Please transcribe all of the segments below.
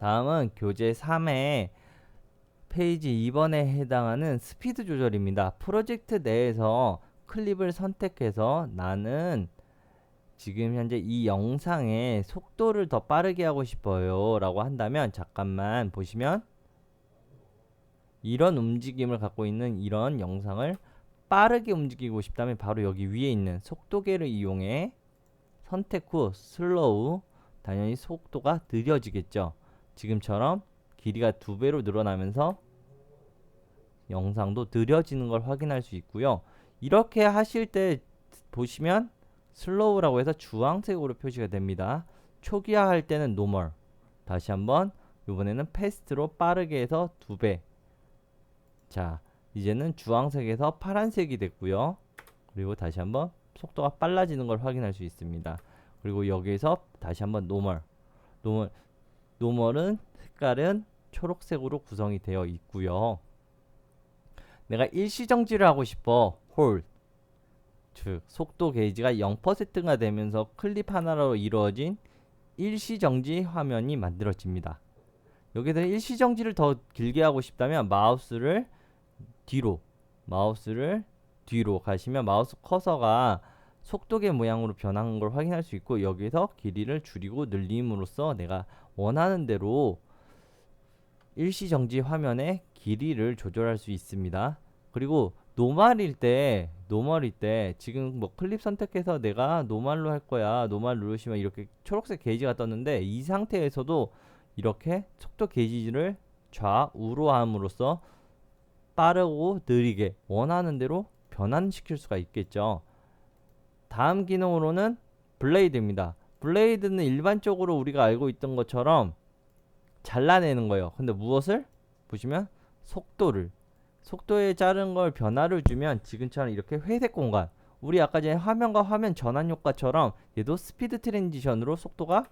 다음은 교재 3의 페이지 2번에 해당하는 스피드 조절입니다. 프로젝트 내에서 클립을 선택해서 나는 지금 현재 이 영상의 속도를 더 빠르게 하고 싶어요 라고 한다면 잠깐만 보시면 이런 움직임을 갖고 있는 이런 영상을 빠르게 움직이고 싶다면 바로 여기 위에 있는 속도계를 이용해 선택 후 슬로우 당연히 속도가 느려지겠죠 지금처럼 길이가 두 배로 늘어나면서 영상도 느려지는 걸 확인할 수 있고요 이렇게 하실 때 보시면 슬로우라고 해서 주황색으로 표시가 됩니다. 초기화 할 때는 노멀. 다시 한번 이번에는 패스트로 빠르게 해서 두 배. 자, 이제는 주황색에서 파란색이 됐고요. 그리고 다시 한번 속도가 빨라지는 걸 확인할 수 있습니다. 그리고 여기에서 다시 한번 노멀. 노멀 노멀은 색깔은 초록색으로 구성이 되어 있고요. 내가 일시 정지를 하고 싶어. 홀. 즉 속도 게이지가 0%가 되면서 클립 하나로 이루어진 일시정지 화면이 만들어집니다. 여기서 일시정지를 더 길게 하고 싶다면 마우스를 뒤로 마우스를 뒤로 가시면 마우스 커서가 속도계 모양으로 변한 걸 확인할 수 있고 여기서 길이를 줄이고 늘림으로써 내가 원하는 대로 일시정지 화면의 길이를 조절할 수 있습니다. 그리고 노멀일 때 노멀일 때 지금 뭐 클립 선택해서 내가 노멀로 할 거야 노멀 누르시면 이렇게 초록색 게이지가 떴는데 이 상태에서도 이렇게 속도 게이지를 좌우로 함으로써 빠르고 느리게 원하는 대로 변환시킬 수가 있겠죠 다음 기능으로는 블레이드입니다 블레이드는 일반적으로 우리가 알고 있던 것처럼 잘라내는 거예요. 근데 무엇을? 보시면 속도를. 속도에 자른 걸 변화를 주면 지금처럼 이렇게 회색 공간. 우리 아까 전에 화면과 화면 전환 효과처럼 얘도 스피드 트랜지션으로 속도가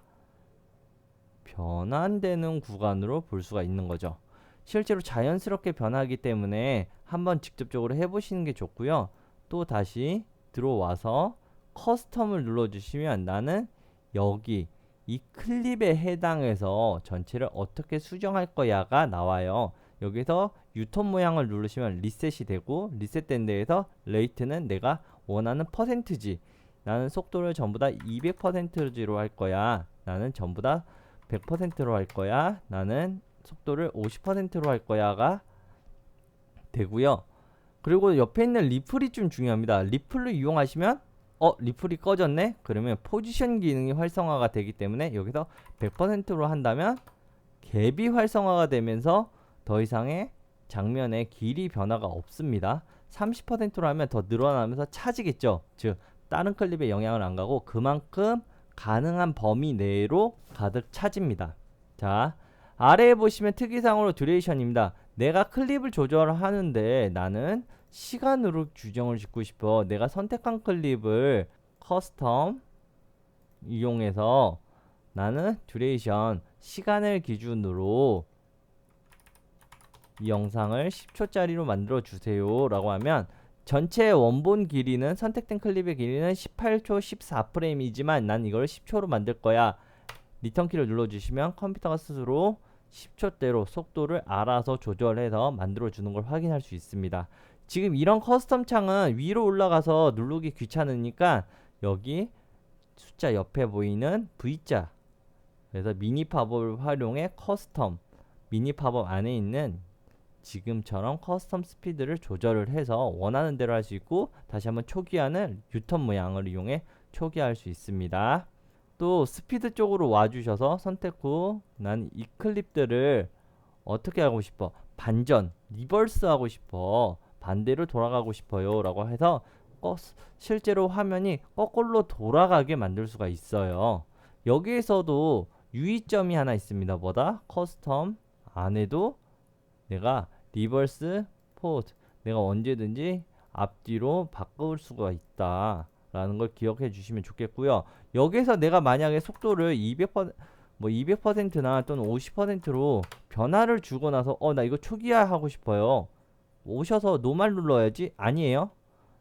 변환되는 구간으로 볼 수가 있는 거죠. 실제로 자연스럽게 변하기 때문에 한번 직접적으로 해보시는 게 좋고요. 또 다시 들어와서 커스텀을 눌러주시면 나는 여기 이 클립에 해당해서 전체를 어떻게 수정할 거야가 나와요. 여기서 유턴 모양을 누르시면 리셋이 되고 리셋된 데에서 레이트는 내가 원하는 퍼센트지 나는 속도를 전부 다 200%로 할 거야 나는 전부 다 100%로 할 거야 나는 속도를 50%로 할 거야가 되고요. 그리고 옆에 있는 리플이 좀 중요합니다. 리플을 이용하시면 어 리플이 꺼졌네 그러면 포지션 기능이 활성화가 되기 때문에 여기서 100%로 한다면 갭이 활성화가 되면서 더 이상의 장면의 길이 변화가 없습니다. 30%로 하면 더 늘어나면서 차지겠죠. 즉 다른 클립에 영향을 안 가고 그만큼 가능한 범위 내로 가득 차집니다. 자 아래에 보시면 특이사항으로 듀레이션입니다. 내가 클립을 조절하는데 나는 시간으로 규정을 짓고 싶어. 내가 선택한 클립을 커스텀 이용해서 나는 듀레이션 시간을 기준으로 이 영상을 10초짜리로 만들어 주세요 라고 하면 전체 원본 길이는 선택된 클립의 길이는 18초 14프레임이지만 난 이걸 10초로 만들 거야 리턴키를 눌러주시면 컴퓨터가 스스로 10초대로 속도를 알아서 조절해서 만들어 주는 걸 확인할 수 있습니다 지금 이런 커스텀 창은 위로 올라가서 누르기 귀찮으니까 여기 숫자 옆에 보이는 V자 그래서 미니 팝업을 활용해 커스텀 미니 팝업 안에 있는 지금처럼 커스텀 스피드를 조절을 해서 원하는 대로 할 수 있고 다시 한번 초기화는 유턴 모양을 이용해 초기화할 수 있습니다. 또 스피드 쪽으로 와주셔서 선택 후 난 이 클립들을 어떻게 하고 싶어 반전 리버스 하고 싶어 반대로 돌아가고 싶어요 라고 해서 어, 실제로 화면이 거꾸로 돌아가게 만들 수가 있어요. 여기에서도 유의점이 하나 있습니다. 뭐다? 커스텀 안에도 내가 리버스 포트 내가 언제든지 앞뒤로 바꿀 수가 있다 라는 걸 기억해 주시면 좋겠고요. 여기서 내가 만약에 속도를 200%, 뭐 200%나 또는 50%로 변화를 주고 나서 어 나 이거 초기화 하고 싶어요 오셔서 노멀 눌러야지 아니에요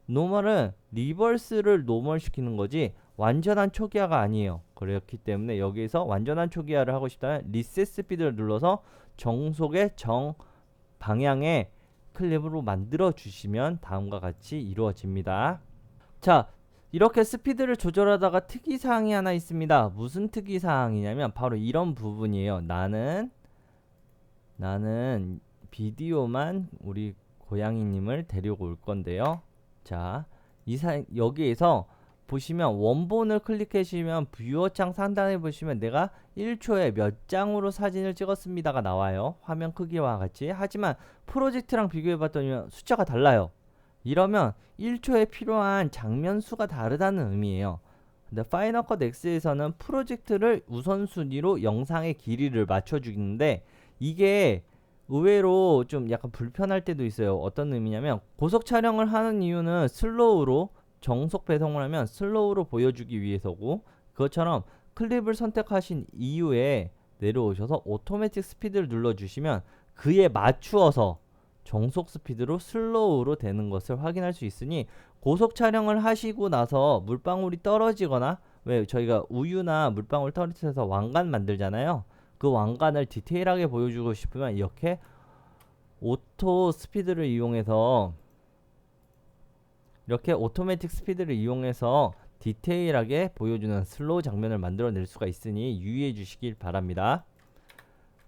노멀은 리버스를 노멀 시키는 거지 완전한 초기화가 아니에요. 그렇기 때문에 여기서 완전한 초기화를 하고 싶다면 리셋 스피드를 눌러서 정속의 정 방향의 클립으로 만들어 주시면 다음과 같이 이루어집니다. 자, 이렇게 스피드를 조절하다가 특이사항이 하나 있습니다. 무슨 특이사항이냐면 바로 이런 부분이에요. 나는 나는 비디오만 우리 고양이님을 데리고 올 건데요. 자, 이사 여기에서 보시면 원본을 클릭하시면 뷰어 창 상단에 보시면 내가 1초에 몇 장으로 사진을 찍었습니다가 나와요. 화면 크기와 같이. 하지만 프로젝트랑 비교해 봤더니 숫자가 달라요. 이러면 1초에 필요한 장면 수가 다르다는 의미예요. 근데 파이널 컷 X에서는 프로젝트를 우선순위로 영상의 길이를 맞춰 주는데 이게 의외로 좀 약간 불편할 때도 있어요. 어떤 의미냐면 고속 촬영을 하는 이유는 슬로우로 정속 배송을 하면 슬로우로 보여주기 위해서고 그것처럼 클립을 선택하신 이후에 내려오셔서 오토매틱 스피드를 눌러주시면 그에 맞추어서 정속 스피드로 슬로우로 되는 것을 확인할 수 있으니 고속 촬영을 하시고 나서 물방울이 떨어지거나 왜 저희가 우유나 물방울 떨어뜨려서 왕관 만들잖아요. 그 왕관을 디테일하게 보여주고 싶으면 이렇게 오토 스피드를 이용해서 이렇게 오토매틱 스피드를 이용해서 디테일하게 보여주는 슬로우 장면을 만들어낼 수가 있으니 유의해 주시길 바랍니다.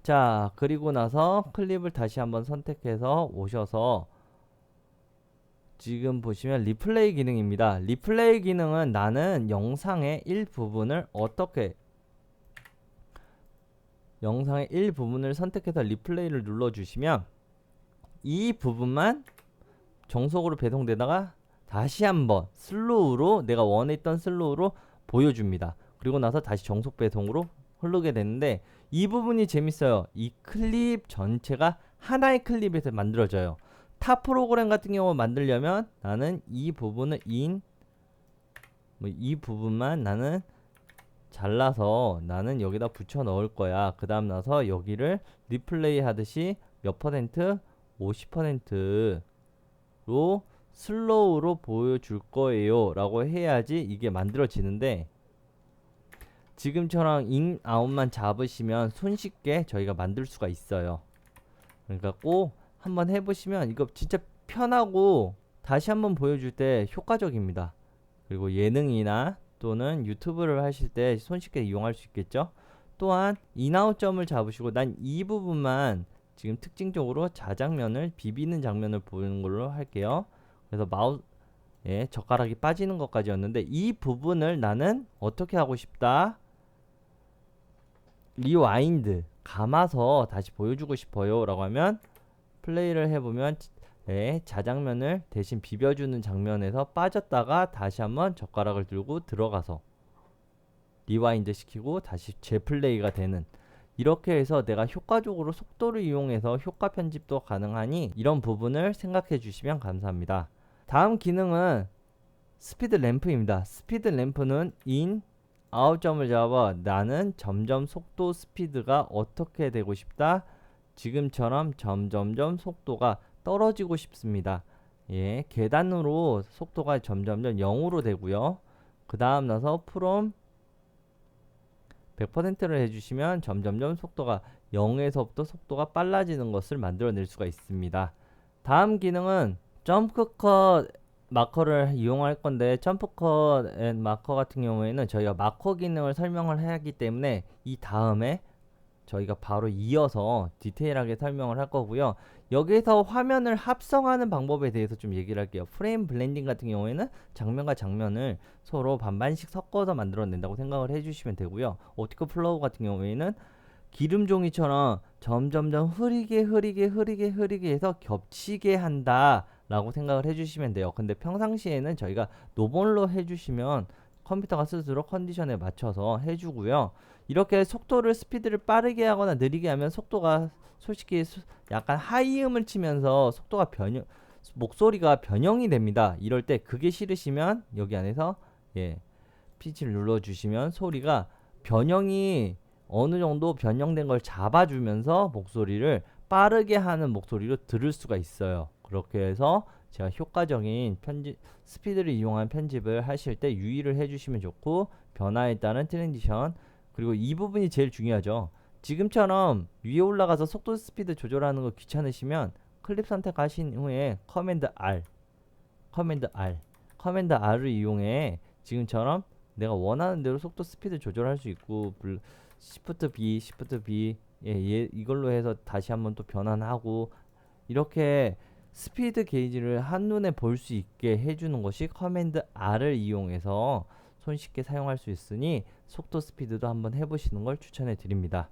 자 그리고 나서 클립을 다시 한번 선택해서 오셔서 지금 보시면 리플레이 기능입니다. 리플레이 기능은 나는 영상의 일부분을 어떻게 영상의 일부분을 선택해서 리플레이를 눌러주시면 이 부분만 정속으로 배송되다가 다시 한번 슬로우로 내가 원했던 슬로우로 보여줍니다. 그리고 나서 다시 정속 배송으로 흐르게 되는데 이 부분이 재밌어요. 이 클립 전체가 하나의 클립에서 만들어져요. 타 프로그램 같은 경우 만들려면 나는 이 부분을 인, 뭐 이 부분만 나는 잘라서 나는 여기다 붙여 넣을 거야. 그 다음 나서 여기를 리플레이 하듯이 몇 퍼센트? 50%로 슬로우로 보여줄 거예요. 라고 해야지 이게 만들어지는데 지금처럼 인 아웃만 잡으시면 손쉽게 저희가 만들 수가 있어요. 그러니까 꼭 한번 해보시면 이거 진짜 편하고 다시 한번 보여줄 때 효과적입니다. 그리고 예능이나 또는 유튜브를 하실 때 손쉽게 이용할 수 있겠죠. 또한 인아웃점을 잡으시고 난 이 부분만 지금 특징적으로 자장면을 비비는 장면을 보는 걸로 할게요. 그래서 마우스 예, 젓가락이 빠지는 것까지였는데 이 부분을 나는 어떻게 하고 싶다. 리와인드 감아서 다시 보여주고 싶어요 라고 하면 플레이를 해보면 네, 자장면을 대신 비벼주는 장면에서 빠졌다가 다시 한번 젓가락을 들고 들어가서 리와인드 시키고 다시 재플레이가 되는 이렇게 해서 내가 효과적으로 속도를 이용해서 효과 편집도 가능하니 이런 부분을 생각해 주시면 감사합니다. 다음 기능은 스피드 램프입니다. 스피드 램프는 인, 아웃점을 잡아 나는 점점 속도 스피드가 어떻게 되고 싶다. 지금처럼 점점점 속도가 떨어지고 싶습니다. 예, 계단으로 속도가 점점점 0으로 되고요. 그 다음 나서 프롬 100%를 해주시면 점점점 속도가 0에서부터 속도가 빨라지는 것을 만들어낼 수가 있습니다. 다음 기능은 점프 컷 마커를 이용할 건데 점프컷 앤 마커 같은 경우에는 저희가 마커 기능을 설명을 해야 하기 때문에 이 다음에 저희가 바로 이어서 디테일하게 설명을 할 거고요. 여기서 화면을 합성하는 방법에 대해서 좀 얘기를 할게요. 프레임 블렌딩 같은 경우에는 장면과 장면을 서로 반반씩 섞어서 만들어낸다고 생각을 해주시면 되고요. 오티크 플로우 같은 경우에는 기름종이처럼 점점점 흐리게 흐리게 흐리게 흐리게 해서 겹치게 한다 라고 생각을 해주시면 돼요 근데 평상시에는 저희가 노멀로 해주시면 컴퓨터가 스스로 컨디션에 맞춰서 해주고요 이렇게 속도를 스피드를 빠르게 하거나 느리게 하면 속도가 솔직히 약간 하이음을 치면서 속도가 변형 목소리가 변형이 됩니다 이럴 때 그게 싫으시면 여기 안에서 예 피치를 눌러 주시면 소리가 변형이 어느 정도 변형된 걸 잡아주면서 목소리를 빠르게 하는 목소리로 들을 수가 있어요. 그렇게 해서 제가 효과적인 편집 스피드를 이용한 편집을 하실 때 유의를 해주시면 좋고 변화에 따른 트랜지션 그리고 이 부분이 제일 중요하죠. 지금처럼 위에 올라가서 속도 스피드 조절하는 거 귀찮으시면 클립 선택하신 후에 커맨드 R 커맨드 R 커맨드 R을 이용해 지금처럼 내가 원하는 대로 속도 스피드 조절할 수 있고 불- Shift B, Shift B 예, 얘 이걸로 해서 다시 한번 또 변환하고 이렇게 스피드 게이지를 한눈에 볼 수 있게 해주는 것이 커맨드 R을 이용해서 손쉽게 사용할 수 있으니 속도 스피드도 한번 해보시는 걸 추천해 드립니다.